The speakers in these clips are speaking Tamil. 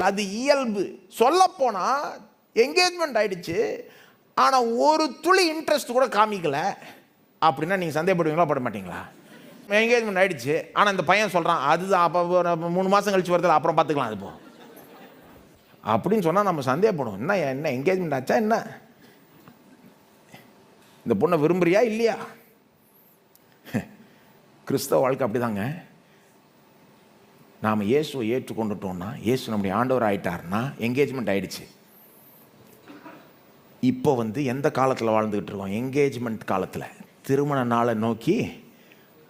அது இயல்பு. சொல்லப்போனால் என்கேஜ்மெண்ட் ஆயிடுச்சு. ஆனால் ஒரு துளி இன்ட்ரெஸ்ட் கூட காமிக்கல. அப்படின்னா நீங்கள் சந்தேகப்படுவீங்களா பட மாட்டீங்களா என்கேஜ்மெண்ட் ஆகிடுச்சு ஆனால் இந்த பையன் சொல்கிறான் அதுதான் அப்போ மூணு மாதம் கழிச்சு வருதுல அப்புறம் பார்த்துக்கலாம் அது போ. அப்படின்னு சொன்னால் நம்ம சந்தேகப்படுவோம். என்ன என்ன என்கேஜ்மெண்ட் ஆச்சா என்ன? இந்த பொண்ணை விரும்புறியா இல்லையா? கிறிஸ்தவ வாழ்க்கை அப்படிதாங்க. நாம் இயேசுவை ஏற்றுக்கொண்டுட்டோம்னா இயேசு நம்முடைய ஆண்டவர் ஆகிட்டார்னா என்கேஜ்மெண்ட் ஆகிடுச்சு இப்போ வந்து எந்த காலத்தில் வாழ்ந்துக்கிட்டு இருக்கோம்? என்கேஜ்மெண்ட் காலத்தில். திருமண நாளை நோக்கி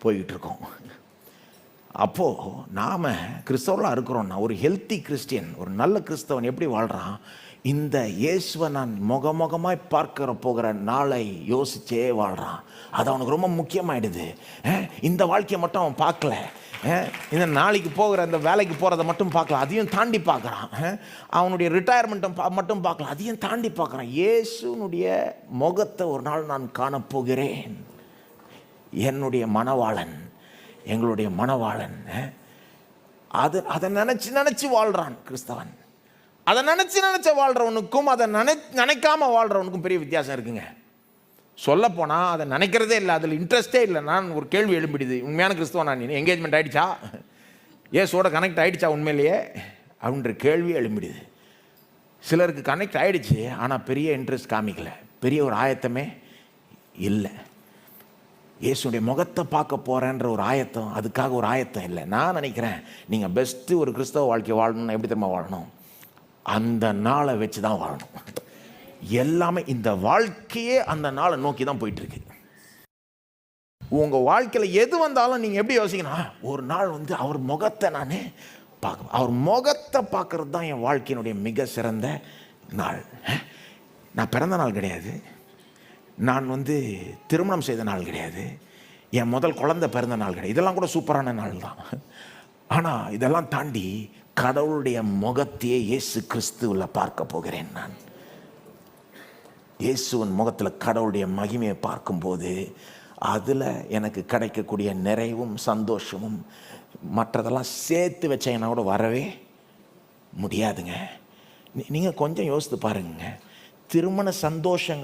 போய்கிட்டு இருக்கோம். அப்போது நாம் கிறிஸ்தவர்களாக இருக்கிறோன்னா ஒரு ஹெல்த்தி கிறிஸ்டியன் ஒரு நல்ல கிறிஸ்தவன் எப்படி வாழ்கிறான் இந்த இயேசுவை நான் முகமுகமாய் பார்க்கிற போகிற நாளை யோசிச்சே வாழ்கிறான் அது அவனுக்கு ரொம்ப முக்கியமாயிடுது. இந்த வாழ்க்கையை மட்டும் அவன் பார்க்கல. இந்த நாளைக்கு போகிற அந்த வேலைக்கு போகிறத மட்டும் பார்க்கலாம் அதையும் தாண்டி பார்க்குறான். அவனுடைய ரிட்டையர்மெண்ட்டும் பா மட்டும் பார்க்கலாம் அதையும் தாண்டி பார்க்குறான். இயேசுனுடைய முகத்தை ஒரு நாள் நான் காணப்போகிறேன். என்னுடைய மணவாளன் எங்களுடைய மணவாளன் அது அதை நினச்சி நினச்சி வாழ்கிறான் கிறிஸ்தவன். அதை நினச்சி நினச்ச வாழ்கிறவனுக்கும் அதை நினை நினைக்காம வாழ்கிறவனுக்கும் பெரிய வித்தியாசம் இருக்குங்க. சொல்லப்போனால் அதை நினைக்கிறதே இல்லை. அதில் இன்ட்ரெஸ்டே இல்லை. நான் ஒரு கேள்வி எழும்பிடுது. உண்மையான கிறிஸ்துவ நான் என்கேஜ்மெண்ட் ஆயிடுச்சா? ஏசோட கனெக்ட் ஆகிடுச்சா உண்மையிலேயே? அப்படின்ற கேள்வி எழும்பிடுது. சிலருக்கு கனெக்ட் ஆகிடுச்சு ஆனால் பெரிய இன்ட்ரெஸ்ட் காமிக்கல. பெரிய ஒரு ஆயத்தமே இல்லை. இயேசுடைய முகத்தை பார்க்க போகிறேன்ற ஒரு ஆயத்தம் அதுக்காக ஒரு ஆயத்தம் இல்லை. நான் நினைக்கிறேன் நீங்கள் பெஸ்ட்டு ஒரு கிறிஸ்தவ வாழ்க்கை வாழணும்னா எப்படி திரும்ப வாழணும்? அந்த நாளை வச்சு தான் வாழணும். எல்லாமே இந்த வாழ்க்கையே அந்த நாளை நோக்கி தான் போயிட்டுருக்கு. உங்கள் வாழ்க்கையில் எது வந்தாலும் நீங்கள் எப்படி யோசிக்கணும்? ஒரு நாள் வந்து அவர் முகத்தை நான் பார்க்க அவர் முகத்தை பார்க்கறது தான் என் வாழ்க்கையினுடைய மிக சிறந்த நாள். நான் பிறந்த நாள் கிடையாது. நான் வந்து திருமணம் செய்த நாள் கிடையாது. என் முதல் குழந்தை பிறந்த நாள் கிடையாது. இதெல்லாம் கூட சூப்பரான நாள் தான். ஆனால் இதெல்லாம் தாண்டி கடவுளுடைய முகத்தையே இயேசு கிறிஸ்துவில் பார்க்க போகிறேன் நான். இயேசுவின் முகத்தில் கடவுளுடைய மகிமையை பார்க்கும்போது அதில் எனக்கு கிடைக்கக்கூடிய நிறைவும் சந்தோஷமும் மற்றதெல்லாம் சேர்த்து வச்சேன்னா கூட வரவே முடியாதுங்க. நீங்கள் கொஞ்சம் யோசித்து பாருங்க. திருமண சந்தோஷங்கள்